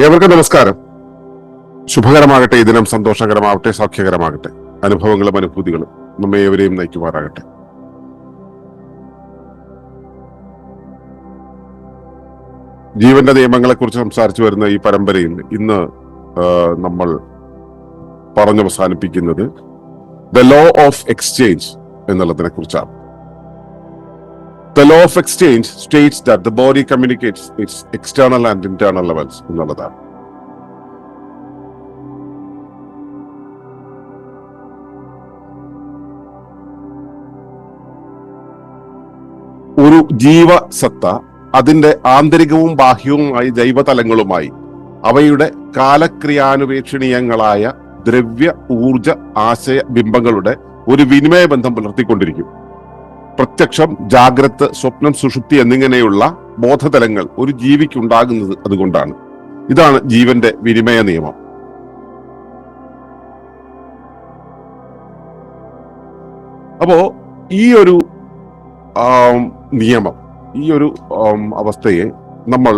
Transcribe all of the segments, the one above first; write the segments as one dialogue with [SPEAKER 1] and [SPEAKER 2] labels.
[SPEAKER 1] ഏവർക്കും നമസ്കാരം. ശുഭകരമാകട്ടെ ഈ ദിനം സന്തോഷകരമാവട്ടെ സൗഖ്യകരമാകട്ടെ അനുഭവങ്ങളും അനുഭൂതികളും നമ്മെ ഏവരെയും നയിക്കുമാറാകട്ടെ. ജീവന്റെ നിയമങ്ങളെ കുറിച്ച് സംസാരിച്ചു വരുന്ന ഈ പരമ്പരയിൽ ഇന്ന് നമ്മൾ പറഞ്ഞവസാനിപ്പിക്കുന്നത് ദ ലോ ഓഫ് എക്സ്ചേഞ്ച് എന്നുള്ളതിനെ കുറിച്ചാണ് the law of exchange states that the body communicates its external and internal levels എന്നുള്ളതാണ് ഒരു ജീവസത്ത അതിന്റെ ആന്തരികവും ബാഹ്യവുമായി ജൈവതലങ്ങളുമായി അവയുടെ കാലക്രിയാനുപേക്ഷണീയങ്ങളായ ദ്രവ്യ ഊർജ ആശയ ബിംബങ്ങളുടെ ഒരു വിനിമയ ബന്ധം പുലർത്തിക്കൊണ്ടിരിക്കും. പ്രത്യക്ഷം ജാഗ്രത് സ്വപ്നം സുഷുപ്തി എന്നിങ്ങനെയുള്ള ബോധതലങ്ങൾ ഒരു ജീവിക്ക് ഉണ്ടാകുന്നത് അതുകൊണ്ടാണ്. ഇതാണ് ജീവന്റെ വിനിമയ നിയമം. അപ്പോ ഈ ഒരു നിയമം ഈ ഒരു അവസ്ഥയെ നമ്മൾ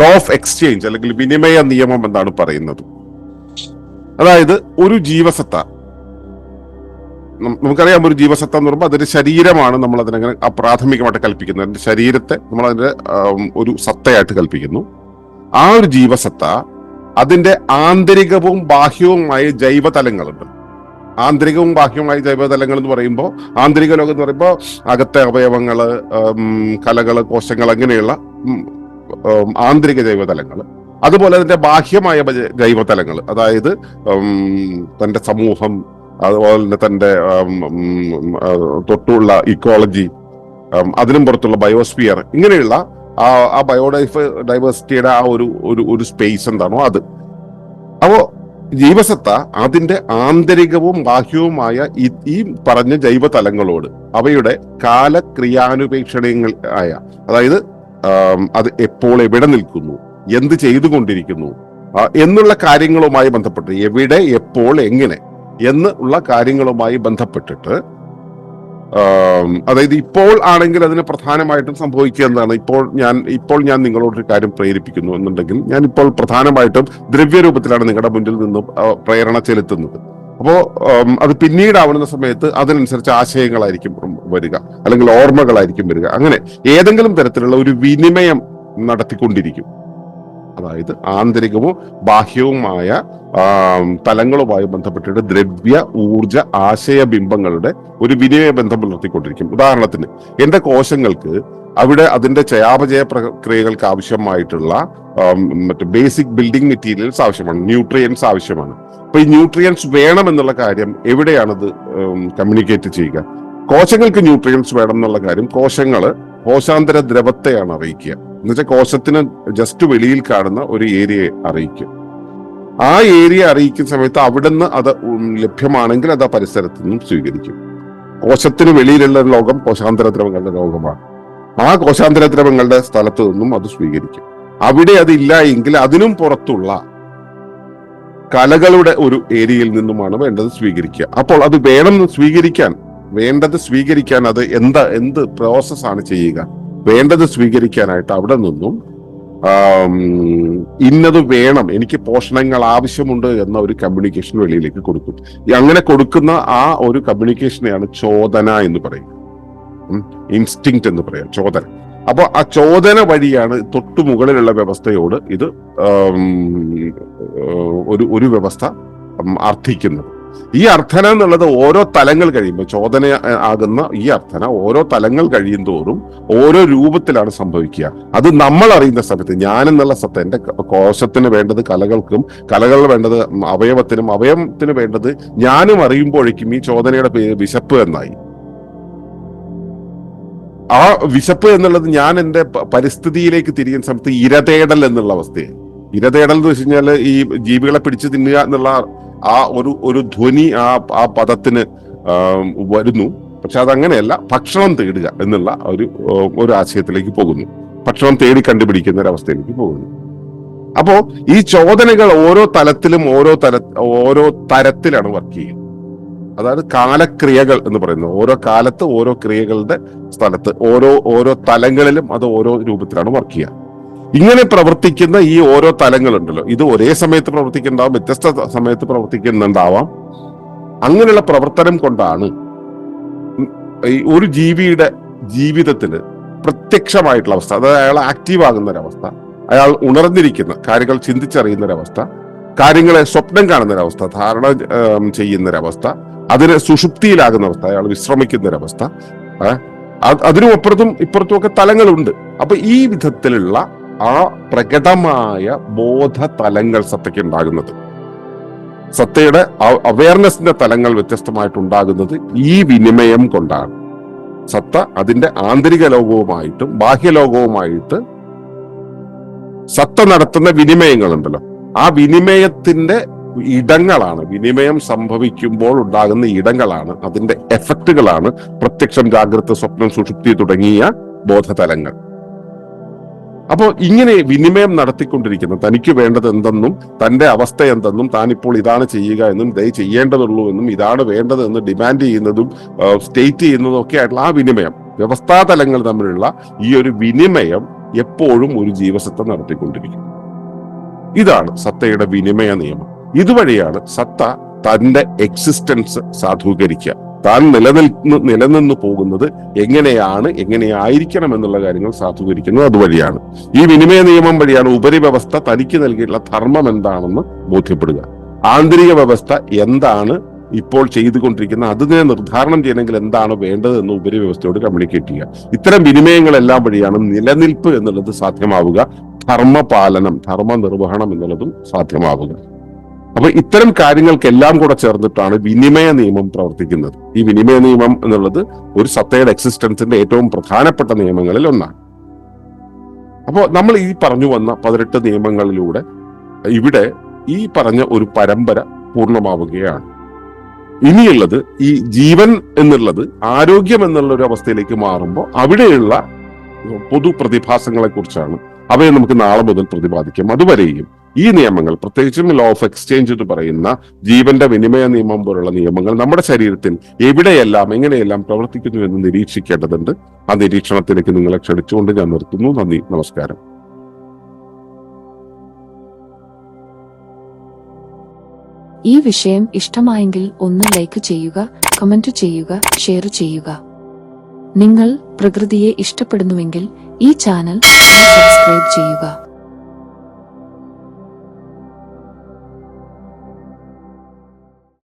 [SPEAKER 1] ലോ ഓഫ് എക്സ്ചേഞ്ച് അല്ലെങ്കിൽ വിനിമയ നിയമം എന്നാണ് പറയുന്നത്. അതായത് ഒരു ജീവസത്ത നമുക്കറിയാം ഒരു ജീവസത്ത എന്ന് പറയുമ്പോൾ അതിന്റെ ശരീരമാണ് നമ്മൾ അതിനങ്ങനെ പ്രാഥമികമായിട്ട് കൽപ്പിക്കുന്നത്. അതിന്റെ ശരീരത്തെ നമ്മൾ അതിന്റെ ഒരു സത്തയായിട്ട് കൽപ്പിക്കുന്നു. ആ ഒരു ജീവസത്ത അതിന്റെ ആന്തരികവും ബാഹ്യവുമായ ജൈവതലങ്ങളുണ്ട്. ആന്തരികവും ബാഹ്യവുമായ ജൈവതലങ്ങൾ എന്ന് പറയുമ്പോൾ ആന്തരിക ലോകം എന്ന് പറയുമ്പോൾ അകത്തെ അവയവങ്ങൾ കലകൾ കോശങ്ങൾ അങ്ങനെയുള്ള ആന്തരിക ജൈവതലങ്ങൾ. അതുപോലെ അതിന്റെ ബാഹ്യമായ ജൈവതലങ്ങൾ. അതായത് തന്റെ സമൂഹം അതുപോലെ തന്നെ ആ, തൊട്ടുള്ള ഇക്കോളജി അതിനും പുറത്തുള്ള ബയോസ്ഫിയർ ഇങ്ങനെയുള്ള ആ ആ ബയോഡൈഫ് ഡൈവേഴ്സിറ്റിയുടെ ആ ഒരു ഒരു ഒരു സ്പേസ് എന്താണോ അത്. അപ്പോ ജീവസത്ത അതിന്റെ ആന്തരികവും ബാഹ്യവുമായ ഈ പറഞ്ഞ ജൈവതലങ്ങളോട് അവയുടെ കാലക്രിയാനുപേക്ഷണീയങ്ങൾ ആയ അതായത് അത് എപ്പോൾ എവിടെ നിൽക്കുന്നു എന്ത് ചെയ്തുകൊണ്ടിരിക്കുന്നു എന്നുള്ള കാര്യങ്ങളുമായി ബന്ധപ്പെട്ട് എവിടെ എപ്പോൾ എങ്ങനെ എന്ന് ഉള്ള കാര്യങ്ങളുമായി ബന്ധപ്പെട്ടിട്ട് അതായത് ഇപ്പോൾ ആണെങ്കിൽ അതിന് പ്രധാനമായിട്ടും സംഭവിക്കുക എന്നാണ്. ഇപ്പോൾ ഞാൻ ഇപ്പോൾ ഞാൻ നിങ്ങളോട് ഒരു കാര്യം പ്രേരിപ്പിക്കുന്നു എന്നുണ്ടെങ്കിൽ ഞാൻ ഇപ്പോൾ പ്രധാനമായിട്ടും ദ്രവ്യരൂപത്തിലാണ് നിങ്ങളുടെ മുന്നിൽ നിന്നും പ്രേരണ ചെലുത്തുന്നത്. അപ്പോ ഉം, അത് പിന്നീടാവുന്ന സമയത്ത് അതിനനുസരിച്ച് ആശയങ്ങളായിരിക്കും വരിക അല്ലെങ്കിൽ ഓർമ്മകളായിരിക്കും വരിക. അങ്ങനെ ഏതെങ്കിലും തരത്തിലുള്ള ഒരു വിനിമയം നടത്തിക്കൊണ്ടിരിക്കും. അതായത് ആന്തരികവും ബാഹ്യവുമായ തലങ്ങളുമായി ബന്ധപ്പെട്ടിട്ട് ദ്രവ്യ ഊർജ ആശയ ബിംബങ്ങളുടെ ഒരു വിനിമയ ബന്ധം പുലർത്തിക്കൊണ്ടിരിക്കും ഉദാഹരണത്തിന് എന്റെ കോശങ്ങൾക്ക് അവിടെ അതിന്റെ ചയാപചയ പ്രക്രിയകൾക്ക് ആവശ്യമായിട്ടുള്ള മറ്റു ബേസിക് ബിൽഡിംഗ് മെറ്റീരിയൽസ് ആവശ്യമാണ് ന്യൂട്രിയൻസ് ആവശ്യമാണ്. അപ്പൊ ഈ ന്യൂട്രിയൻസ് വേണം എന്നുള്ള കാര്യം എവിടെയാണത് കമ്മ്യൂണിക്കേറ്റ് ചെയ്യുക? കോശങ്ങൾക്ക് ന്യൂട്രിയൻസ് വേണം എന്നുള്ള കാര്യം കോശങ്ങൾ കോശാന്തര ദ്രവത്തെയാണ് അറിയിക്കുക. എന്നുവെച്ചാൽ കോശത്തിന് ജസ്റ്റ് വെളിയിൽ കാണുന്ന ഒരു ഏരിയയെ അറിയിക്കും. ആ ഏരിയ അറിയിക്കുന്ന സമയത്ത് അവിടുന്ന് അത് ലഭ്യമാണെങ്കിൽ അത് ആ പരിസരത്ത് നിന്നും സ്വീകരിക്കും. കോശത്തിന് വെളിയിലുള്ള ലോകം കോശാന്തര ദ്രവങ്ങളുടെ ലോകമാണ്. ആ കോശാന്തര ദ്രവങ്ങളുടെ സ്ഥലത്ത് നിന്നും അത് സ്വീകരിക്കും. അവിടെ അതില്ല എങ്കിൽ അതിനും പുറത്തുള്ള കലകളുടെ ഒരു ഏരിയയിൽ നിന്നുമാണ് വേണ്ടത് സ്വീകരിക്കുക. അപ്പോൾ അത് വേണം സ്വീകരിക്കാൻ. വേണ്ടത് സ്വീകരിക്കാൻ അത് എന്താ എന്ത് പ്രോസസ്സാണ് ചെയ്യുക? വേണ്ടത് സ്വീകരിക്കാനായിട്ട് അവിടെ നിന്നും ഇന്നത് വേണം എനിക്ക് പോഷണങ്ങൾ ആവശ്യമുണ്ട് എന്ന ഒരു കമ്മ്യൂണിക്കേഷൻ വെളിയിലേക്ക് കൊടുക്കും അങ്ങനെ കൊടുക്കുന്ന ആ ഒരു കമ്മ്യൂണിക്കേഷനെയാണ് ചോദന എന്ന് പറയുന്നത്. ഇൻസ്റ്റിങ് എന്ന് പറയാം ചോദന. അപ്പൊ ആ ചോദന വഴിയാണ് തൊട്ടു മുകളിലുള്ള വ്യവസ്ഥയോട് ഇത് ഒരു ഒരു വ്യവസ്ഥ അർത്ഥിക്കുന്നത് ഈ അർത്ഥന എന്നുള്ളത് ഓരോ തലങ്ങൾ കഴിയുമ്പോൾ ചോദന ആകുന്ന ഈ അർത്ഥന ഓരോ തലങ്ങൾ കഴിയും തോറും ഓരോ രൂപത്തിലാണ് സംഭവിക്കുക. അത് നമ്മൾ അറിയുന്ന സമയത്ത് ഞാൻ എന്നുള്ള സത്ത എന്റെ കോശത്തിന് വേണ്ടത് കലകൾക്കും കലകൾ വേണ്ടത് അവയവത്തിനും അവയവത്തിന് വേണ്ടത് ഞാനും അറിയുമ്പോഴേക്കും ഈ ചോദനയുടെ പേര് വിശപ്പ് എന്നായി. ആ വിശപ്പ് എന്നുള്ളത് ഞാൻ എന്റെ പരിസ്ഥിതിയിലേക്ക് തിരിയുന്ന സമയത്ത് ഇരതേടൽ എന്നുള്ള അവസ്ഥയാണ്. ഇരതേടൽ എന്ന് വെച്ച് കഴിഞ്ഞാൽ ഈ ജീവികളെ പിടിച്ചു തിന്നുക എന്നുള്ള ആ ഒരു ഒരു ധ്വനി ആ ആ പദത്തിന് വരുന്നു. പക്ഷെ അതങ്ങനെയല്ല ഭക്ഷണം തേടുക എന്നുള്ള ഒരു ഒരു ആശയത്തിലേക്ക് പോകുന്നു. ഭക്ഷണം തേടി കണ്ടുപിടിക്കുന്ന ഒരവസ്ഥയിലേക്ക് പോകുന്നു. അപ്പോ ഈ ചോദനകൾ ഓരോ തലത്തിലും ഓരോ തല ഓരോ തരത്തിലാണ് വർക്ക് ചെയ്യുന്നത്. അതായത് കാലക്രിയകൾ എന്ന് പറയുന്നത്. ഓരോ കാലത്ത് ഓരോ ക്രിയകളുടെ സ്ഥലത്ത് ഓരോ ഓരോ തലങ്ങളിലും അത് ഓരോ രൂപത്തിലാണ് വർക്ക് ചെയ്യുക. ഇങ്ങനെ പ്രവർത്തിക്കുന്ന ഈ ഓരോ തലങ്ങളുണ്ടല്ലോ. ഇത് ഒരേ സമയത്ത് പ്രവർത്തിക്കുന്നുണ്ടാവും വ്യത്യസ്ത സമയത്ത് പ്രവർത്തിക്കുന്നുണ്ടാവാം. അങ്ങനെയുള്ള പ്രവർത്തനം കൊണ്ടാണ് ഈ ഒരു ജീവിയുടെ ജീവിതത്തിൽ പ്രത്യക്ഷമായിട്ടുള്ള അവസ്ഥ അതായത് അയാൾ ആക്റ്റീവ് ആകുന്ന ഒരവസ്ഥ അയാൾ ഉണർന്നിരിക്കുന്ന കാര്യങ്ങൾ ചിന്തിച്ചറിയുന്ന ഒരവസ്ഥ കാര്യങ്ങളെ സ്വപ്നം കാണുന്ന ഒരവസ്ഥ ധാരണ ചെയ്യുന്ന ഒരവസ്ഥ അതിന് സുഷുപ്തിയിലാകുന്ന അവസ്ഥ അയാൾ വിശ്രമിക്കുന്ന ഒരവസ്ഥ അതിനും അപ്പുറത്തും ഇപ്പുറത്തും ഒക്കെ തലങ്ങളുണ്ട്. അപ്പൊ ഈ വിധത്തിലുള്ള ആ പ്രകടമായ ബോധ തലങ്ങൾ സത്തയ്ക്ക് ഉണ്ടാകുന്നത്. സത്തയുടെ അവയർനെസിന്റെ തലങ്ങൾ വ്യത്യസ്തമായിട്ടുണ്ടാകുന്നത് ഈ വിനിമയം കൊണ്ടാണ്. സത്ത അതിന്റെ ആന്തരിക ലോകവുമായിട്ടും ബാഹ്യലോകവുമായിട്ട് സത്ത നടത്തുന്ന വിനിമയങ്ങളുണ്ടല്ലോ. ആ വിനിമയത്തിന്റെ ഇടങ്ങളാണ് വിനിമയം സംഭവിക്കുമ്പോൾ ഉണ്ടാകുന്ന ഇടങ്ങളാണ് അതിന്റെ എഫക്റ്റുകളാണ് പ്രത്യക്ഷം ജാഗ്രത സ്വപ്നം സുഷുപ്തി തുടങ്ങിയ ബോധതലങ്ങൾ. അപ്പോൾ ഇങ്ങനെ വിനിമയം നടത്തിക്കൊണ്ടിരിക്കുന്നു. തനിക്ക് വേണ്ടത് എന്തെന്നും തന്റെ അവസ്ഥ എന്തെന്നും താൻ ഇപ്പോൾ ഇതാണ് ചെയ്യുക എന്നും ദയ ചെയ്യേണ്ടതുള്ളൂ എന്നും ഇതാണ് വേണ്ടത് എന്ന് ഡിമാൻഡ് ചെയ്യുന്നതും സ്റ്റേറ്റ് ചെയ്യുന്നതും ഒക്കെ ആയിട്ടുള്ള ആ വിനിമയം. വ്യവസ്ഥാതലങ്ങൾ തമ്മിലുള്ള ഈ ഒരു വിനിമയം എപ്പോഴും ഒരു ജീവസത്ത നടത്തിക്കൊണ്ടിരിക്കും ഇതാണ് സത്തയുടെ വിനിമയ നിയമം. ഇതുവഴിയാണ് സത്ത തന്റെ എക്സിസ്റ്റൻസ് സാധൂകരിക്കുക. താൻ നിലനിൽന്ന് നിലനിന്ന് പോകുന്നത് എങ്ങനെയാണ് എങ്ങനെയായിരിക്കണം എന്നുള്ള കാര്യങ്ങൾ സാധൂകരിക്കുന്നു അതുവഴിയാണ്. ഈ വിനിമയ നിയമം വഴിയാണ് ഉപരിവ്യവസ്ഥ തനിക്ക് നൽകിയിട്ടുള്ള ധർമ്മം എന്താണെന്ന് ബോധ്യപ്പെടുക. ആന്തരിക വ്യവസ്ഥ എന്താണ് ഇപ്പോൾ ചെയ്തുകൊണ്ടിരിക്കുന്ന അതിനെ നിർദ്ധാരണം ചെയ്യണമെങ്കിൽ എന്താണ് വേണ്ടത് എന്ന് ഉപരിവ്യവസ്ഥയോട് കമ്മ്യൂണിക്കേറ്റ് ചെയ്യുക. ഇത്തരം വിനിമയങ്ങളെല്ലാം വഴിയാണ് നിലനിൽപ്പ് എന്നുള്ളത് സാധ്യമാവുക ധർമ്മപാലനം ധർമ്മ നിർവഹണം എന്നുള്ളതും സാധ്യമാവുക. അപ്പൊ ഇത്തരം കാര്യങ്ങൾക്കെല്ലാം കൂടെ ചേർന്നിട്ടാണ് വിനിമയ നിയമം പ്രവർത്തിക്കുന്നത്. ഈ വിനിമയ നിയമം എന്നുള്ളത് ഒരു സത്തയുടെ എക്സിസ്റ്റൻസിന്റെ ഏറ്റവും പ്രധാനപ്പെട്ട നിയമങ്ങളിൽ ഒന്നാണ്. അപ്പോൾ നമ്മൾ ഈ പറഞ്ഞു വന്ന പതിനെട്ട് നിയമങ്ങളിലൂടെ ഇവിടെ ഈ പറഞ്ഞ ഒരു പരമ്പര പൂർണമാവുകയാണ്. ഇനിയുള്ളത് ഈ ജീവൻ എന്നുള്ളത് ആരോഗ്യം എന്നുള്ള ഒരു അവസ്ഥയിലേക്ക് മാറുമ്പോൾ അവിടെയുള്ള പൊതു പ്രതിഭാസങ്ങളെ കുറിച്ചാണ് അവയെ നമുക്ക് നാളെ മുതൽ പ്രതിപാദിക്കാം. അതുവരെയും ഈ നിയമങ്ങൾ പ്രത്യേകിച്ചും ലോ ഓഫ് എക്സ്ചേഞ്ച് എന്ന് പറയുന്ന ജീവന്റെ വിനിമയ നിയമം പോലുള്ള നിയമങ്ങൾ നമ്മുടെ ശരീരത്തിൽ എവിടെയെല്ലാം എങ്ങനെയെല്ലാം പ്രവർത്തിക്കുന്നു എന്ന് നിരീക്ഷിക്കേണ്ടതുണ്ട് ആ നിരീക്ഷണത്തിലേക്ക് നിങ്ങളെ ക്ഷണിച്ചുകൊണ്ട് ഞാൻ നിർത്തുന്നു. നന്ദി നമസ്കാരം.
[SPEAKER 2] ഈ വിഷയം ഇഷ്ടമായെങ്കിൽ ഒന്ന് ലൈക്ക് ചെയ്യുക കമന്റ് ചെയ്യുക ഷെയർ ചെയ്യുക. നിങ്ങൾ പ്രകൃതിയെ ഇഷ്ടപ്പെടുന്നുവെങ്കിൽ ഈ ചാനൽ സബ്സ്ക്രൈബ് ചെയ്യുക.